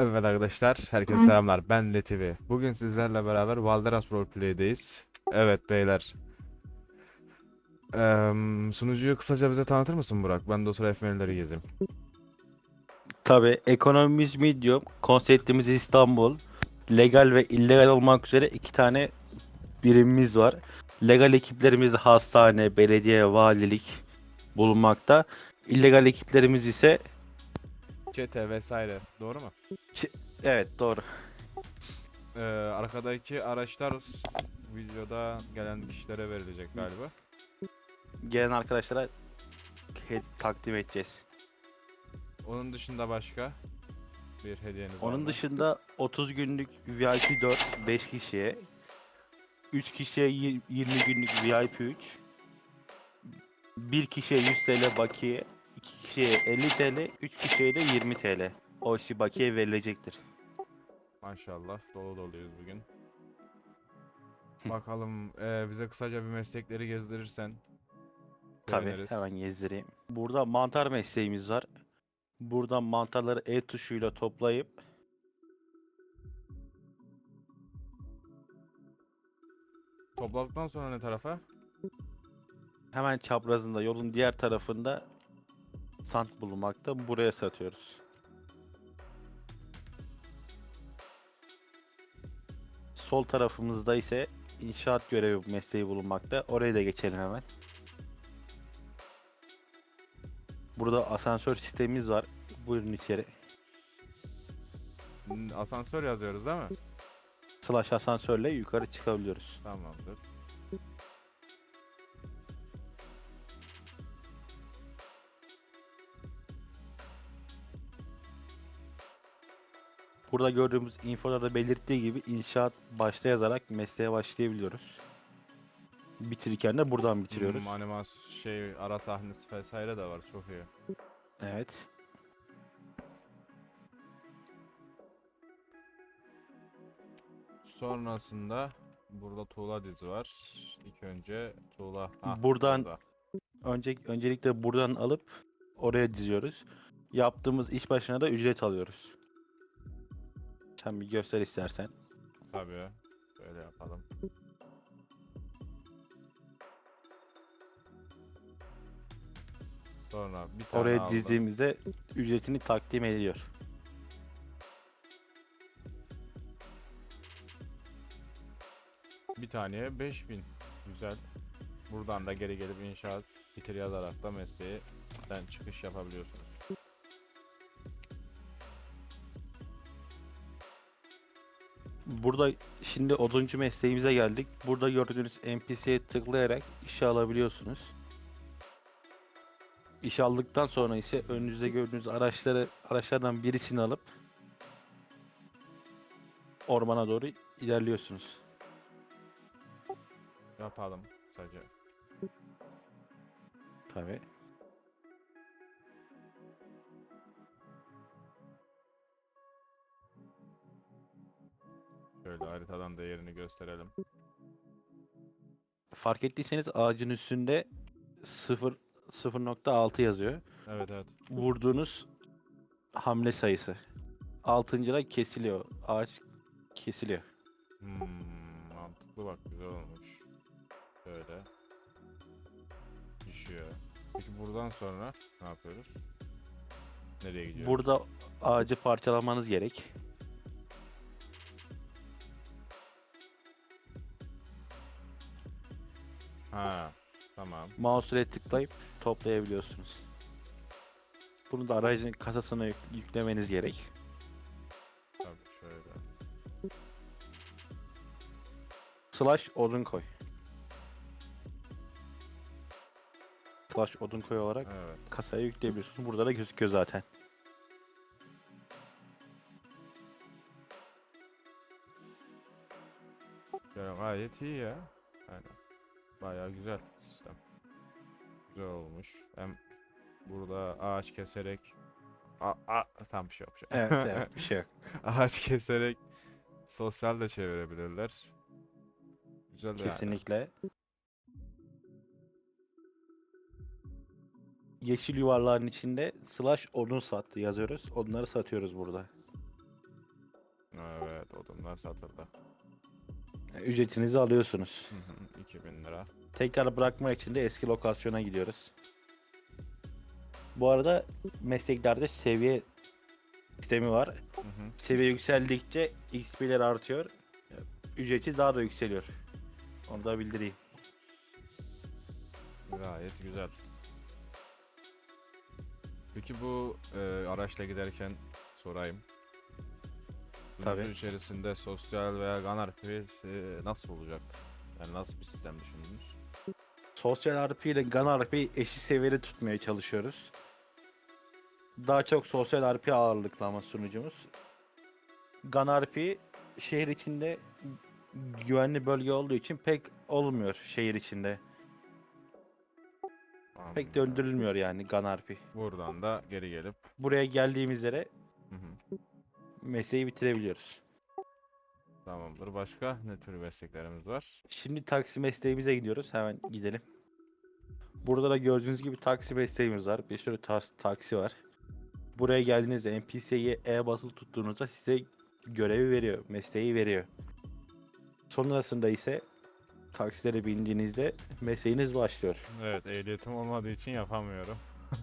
Evet arkadaşlar, herkese selamlar. Ben Letivi. Bugün sizlerle beraber Valderas Roleplay'deyiz. Evet beyler. Eee, sunucuyu kısaca bize tanıtır mısın Burak? Ben de o sıra efemeleri gezeyim. Tabii ekonomimiz medium, konseptimiz İstanbul. Legal ve illegal olmak üzere iki tane birimimiz var. Legal ekiplerimiz hastane, belediye, valilik bulunmakta. İllegal ekiplerimiz ise Çete vesaire. Doğru mu? evet doğru. Eee, arkadaki araçlar videoda gelen kişilere verilecek galiba. Gelen arkadaşlara he- takdim edeceğiz. Onun dışında başka bir hediyeniz var Onun mı? dışında 30 günlük VIP 4 5 kişiye, 3 kişiye yir- 20 günlük VIP 3, 1 kişiye 100 TL bakiye, 2 kişiye 50 TL, 3 kişiye de 20 TL. O işi bakiye verilecektir. Maşallah dolu doluyuz bugün. Bakalım eee, bize kısaca bir meslekleri gezdirirsen. Tabii seviniriz. hemen gezdireyim. Burada mantar mesleğimiz var. Buradan mantarları E tuşuyla toplayıp Topladıktan sonra ne tarafa? hemen çaprazında yolun diğer tarafında sant bulunmakta. Buraya satıyoruz. Sol tarafımızda ise inşaat görevi mesleği bulunmakta. Oraya da geçelim hemen. Burada asansör sistemimiz var. Buyurun içeri. N- Asansör yazıyoruz değil mi? Slash asansörle yukarı çıkabiliyoruz. Tamamdır. Burada gördüğümüz infolarda belirttiği gibi inşaat başta yazarak mesleğe başlayabiliyoruz. Bitirirken de buradan bitiriyoruz. Hmm, animas şey ara sahnesi vesaire de var çok iyi. Evet. Sonrasında burada tuğla dizi var. İlk önce tuğla. Ah, Buradan- burada. Önce öncelikle buradan alıp oraya diziyoruz. Yaptığımız iş başına da ücret alıyoruz. Sen bir göster istersen. Tabii. Böyle yapalım. Sonra bir tane Oraya aldım. dizdiğimizde ücretini takdim ediyor. Bir taneye 5000. Güzel. Buradan da geri gelip inşaat bitir yazarak da mesleğden çıkış yapabiliyorsunuz. Burada şimdi oduncu mesleğimize geldik. Burada gördüğünüz NPC'ye tıklayarak işe alabiliyorsunuz. İş aldıktan sonra ise önünüzde gördüğünüz araçları araçlardan birisini alıp ormana doğru ilerliyorsunuz. Yapalım kısaca. Tabii. Şöyle haritadan da yerini gösterelim. Fark ettiyseniz ağacın üstünde 0 0.6 yazıyor. Evet evet. Vurduğunuz hamle sayısı. Altıncıda kesiliyor. Ağaç kesiliyor. Hmm, mantıklı bak güzel olmuş. Şöyle. Düşüyor. Peki buradan sonra ne yapıyoruz? Nereye gidiyoruz? Burada ağacı parçalamanız gerek. Ha, tamam. Mouse ile tıklayıp toplayabiliyorsunuz. Bunu da aracın kasasına yük- yüklemeniz gerek. Tabii şöyle. Slash odun koy. Slash odun koy olarak Evet. kasaya yükleyebiliyorsunuz. Burada da gözüküyor zaten. Yani gayet iyi ya. Aynen. Bayağı güzel sistem. Güzel olmuş. Hem burada ağaç keserek A, a, tam bir şey yok. şey. Evet evet bir şey yok. ağaç keserek sosyal de çevirebilirler. Güzel de yani. Kesinlikle. Yeşil yuvarlağın içinde slash odun sattı yazıyoruz. Odunları satıyoruz burada. Evet odunlar satıldı. Ücretinizi alıyorsunuz. Hı hı, 2000 lira. Tekrar bırakmak için de eski lokasyona gidiyoruz. Bu arada mesleklerde seviye sistemi var. Hı hı. Seviye yükseldikçe XP'ler artıyor. Ücreti daha da yükseliyor. Onu da bildireyim. Gayet güzel. Peki bu e, araçla giderken sorayım. Tabii. İçerisinde sosyal veya GAN RP nasıl olacak? Yani nasıl bir sistem düşündünüz? Sosyal RP ile GAN RP eşit seviyede tutmaya çalışıyoruz. Daha çok sosyal RP ağırlıklı ama sunucumuz. GAN RP şehir içinde güvenli bölge olduğu için pek olmuyor şehir içinde. Pek de Anladım. öldürülmüyor yani GAN RP. Buradan da geri gelip Buraya geldiğimiz yere mesleği bitirebiliyoruz. tamamdır. Başka ne tür mesleklerimiz var? Şimdi taksi mesleğimize gidiyoruz. Hemen gidelim. Burada da gördüğünüz gibi taksi mesleğimiz var. Bir sürü tas- taksi var. Buraya geldiğinizde NPC'ye E basılı tuttuğunuzda size görevi veriyor, mesleği veriyor. Sonrasında ise taksilere bindiğinizde mesleğiniz başlıyor. Evet ehliyetim olmadığı için yapamıyorum.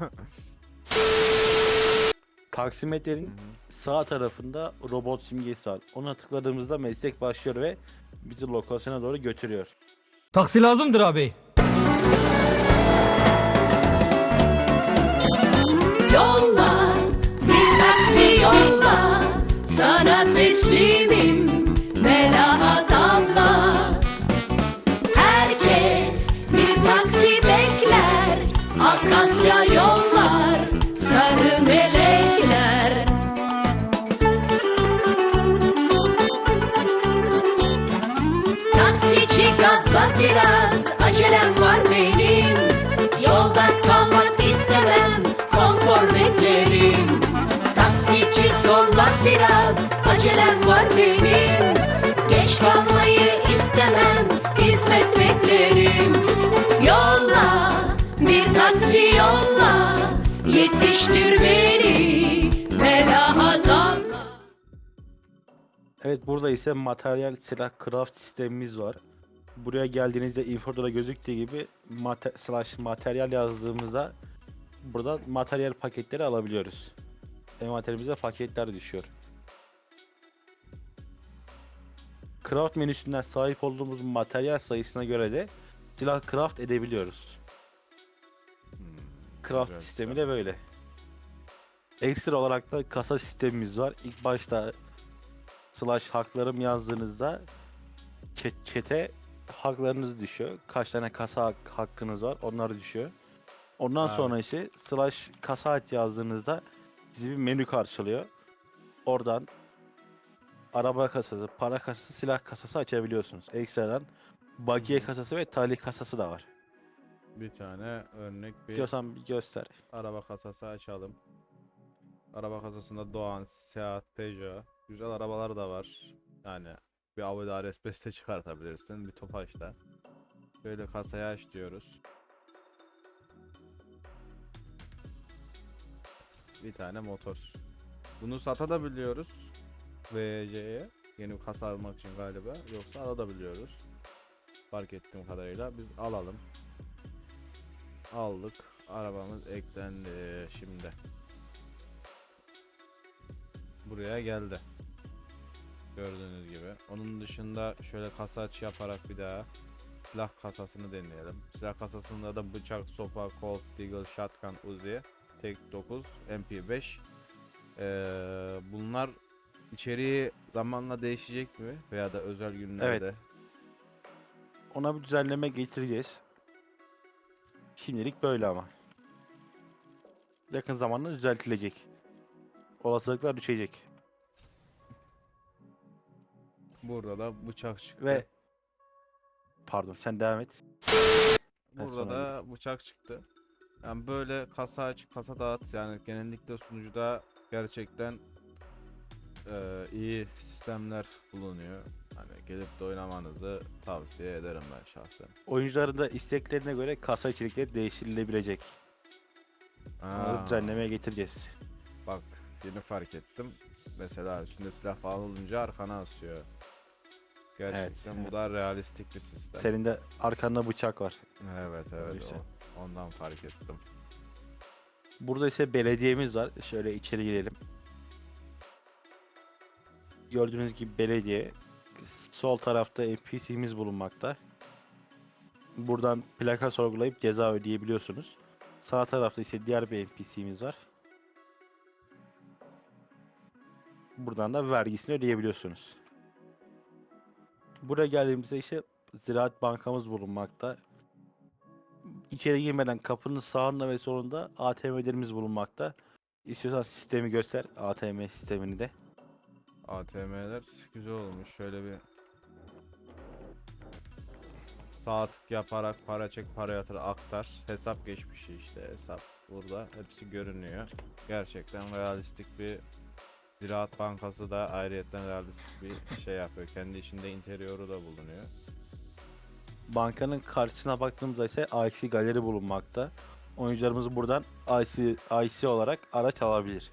Taksimetrenin sağ tarafında robot simgesi var. Ona tıkladığımızda meslek başlıyor ve bizi lokasyona doğru götürüyor. Taksi lazımdır abi. Yolla, bir taksi yolla Sana teslimim Melahat abla Herkes bir taksi bekler Akasya yollar gazla biraz Acelem var benim. Yolda kalmak istemem Konfor beklerim Taksici solla biraz Acelem var benim. Geç kalmayı istemem Hizmet beklerim Yolla Bir taksi yolla. Yetiştir beni Melahat abla Evet burada ise materyal silah craft sistemimiz var. Buraya geldiğinizde infoda da gözüktüğü gibi mate slash materyal yazdığımızda burada materyal paketleri alabiliyoruz. Envanterimize paketler düşüyor. Craft menüsünden sahip olduğumuz materyal sayısına göre de silah craft edebiliyoruz. Hmm, Craft güzel, sistemi güzel. de böyle. Ekstra olarak da kasa sistemimiz var. İlk başta slash haklarım yazdığınızda chat'e haklarınız düşüyor. Kaç tane kasa hak- hakkınız var onlar düşüyor. Ondan Evet. sonra ise slash kasa aç yazdığınızda sizi bir menü karşılıyor. Oradan araba kasası, para kasası, silah kasası açabiliyorsunuz. Ekstradan bakiye kasası ve talih kasası da var. Bir tane örnek bir İstiyorsan bir göster. araba kasası açalım. Araba kasasında Doğan, Seat, Peugeot. Güzel arabalar da var. Yani bir RS5 de çıkartabilirsin. Bir Tofaş'ta. Böyle kasayı aç diyoruz. Bir tane motor. Bunu satabiliyoruz. VC'ye. Yeni kasa almak için galiba. Yoksa alabiliyoruz. Fark ettiğim kadarıyla. Biz alalım. Aldık. Arabamız eklendi şimdi. Buraya geldi. Gördüğünüz gibi. Onun dışında şöyle kasa aç yaparak bir daha silah kasasını deneyelim. Silah kasasında da bıçak, sopa, Colt, Deagle, Shotgun, Uzi, Tek 9, MP5. Ee, bunlar içeriği zamanla değişecek mi? Veya da özel günlerde? Ona bir düzenleme getireceğiz. Şimdilik böyle ama. Yakın zamanda düzeltilecek. Olasılıklar düşecek. Burada da bıçak çıktı. Ve pardon sen devam et. Ben Burada sonra da bıçak çıktı. Yani böyle kasa aç, kasa dağıt yani genellikle sunucuda gerçekten eee, iyi sistemler bulunuyor. Hani gelip de oynamanızı tavsiye ederim ben şahsen. Oyuncuların da isteklerine göre kasa içerikleri değiştirilebilecek. Onları Aa, düzenlemeye getireceğiz. Bak yeni fark ettim. mesela üstünde silah falan olunca arkana asıyor. Gerçekten bu evet. da realistik bir sistem. Senin de arkanda bıçak var. Evet evet Güzel. o- ondan fark ettim. Burada ise belediyemiz var. Şöyle içeri girelim. Gördüğünüz gibi belediye. Sol tarafta NPC'miz bulunmakta. Buradan plaka sorgulayıp ceza ödeyebiliyorsunuz. Sağ tarafta ise diğer bir NPC'miz var. Buradan da vergisini ödeyebiliyorsunuz. Buraya geldiğimizde ise Ziraat Bankamız bulunmakta. İçeri girmeden kapının sağında ve solunda ATM'lerimiz bulunmakta. İstiyorsan sistemi göster. ATM sistemini de. ATM'ler güzel olmuş. Şöyle bir sağ tık yaparak para çek, para yatır, aktar. Hesap geçmişi işte hesap. Burada hepsi görünüyor. Gerçekten realistik bir Ziraat Bankası da ayrıyetten realistik bir şey yapıyor. Kendi içinde interiyoru da bulunuyor. Bankanın karşısına baktığımızda ise IC galeri bulunmakta. Oyuncularımız buradan IC, IC olarak araç alabilir.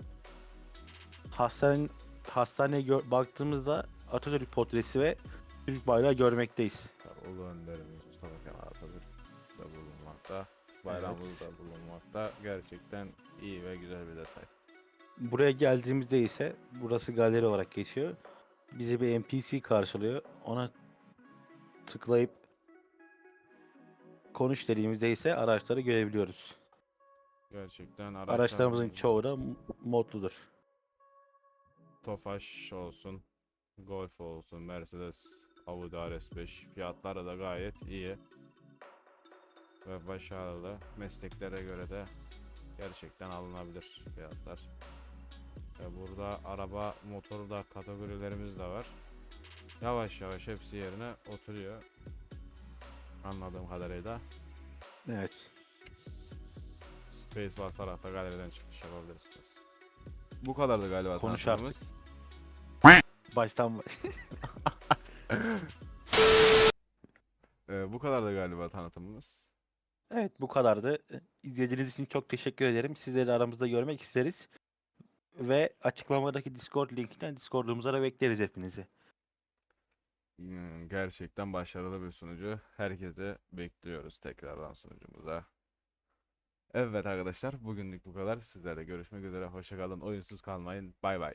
Hastane, hastaneye gör- baktığımızda Atatürk portresi ve Türk bayrağı görmekteyiz. Ulu Önderimiz Mustafa Kemal Atatürk da bulunmakta. Bayrağımız da bulunmakta. Gerçekten iyi ve güzel bir detay. Buraya geldiğimizde ise burası galeri olarak geçiyor. Bizi bir NPC karşılıyor. Ona tıklayıp konuş dediğimizde ise araçları görebiliyoruz. Gerçekten Araçlarımızın araçlarımız- çoğu da modludur. Tofaş olsun, Golf olsun, Mercedes, Audi RS5 fiyatları da gayet iyi ve başarılı. Mesleklere göre de gerçekten alınabilir fiyatlar. Ve burada araba, motoru da kategorilerimiz de var. Yavaş yavaş hepsi yerine oturuyor. Anladığım kadarıyla. Evet. Space basarak da galeriden çıkış yapabilirsiniz. Bu kadardı galiba Konuş tanıtımımız. Baştan baş- Ee, bu kadardı galiba tanıtımımız. Evet bu kadardı. İzlediğiniz için çok teşekkür ederim. Sizleri aramızda görmek isteriz. Ve açıklamadaki Discord linkinden Discord'umuza da bekleriz hepinizi. Hmm, Gerçekten başarılı bir sunucu. Herkese bekliyoruz tekrardan sunucumuza. Evet arkadaşlar bugünlük bu kadar. Sizlerle görüşmek üzere. Hoşçakalın. Oyunsuz kalmayın. Bay bay.